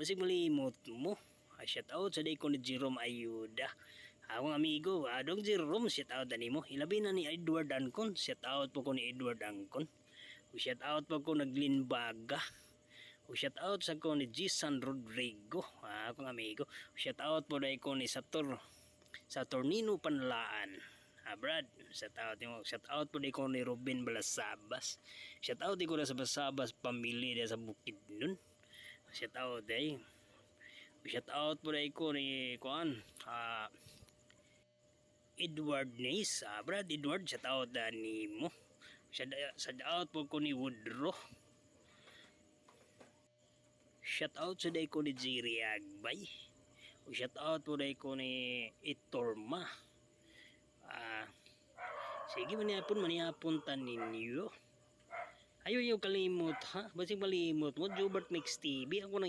basig malimot mo. Ah, shout out sa day ko ni Jerome Ayuda. Akong amigo, adong Jerome, shout out ani mo. Ilabi na ni Edward Ancon, shout out po ko ni Edward Ancon. O shout out po ko naglin Baga. O shout out sa ko ni Jason Rodrigo, ah, akong amigo. O shout out po dahil ko ni Sator sa Tornino Panlaan. Ah, Brad, shout out mo. Shout out po dahil ko ni Robin Balasabas. Shout out di ko na sa Balasabas pamilya sa Bukidnon. Shout out dahil. Shout out po dahil ko ni Kuan. Ah, Edward Nace. Ah, Brad, Edward, shout out na ni mo. Shout, out po ko ni Woodrow. Shout out sa day ko ni Jerry Agbay. Shout out po day ko ni Itorma. Ah, sige manihapon manihapon ta ninyo. Ayaw yung kalimot ha. Basing malimot mo. Jobert Mix TV. Ako nang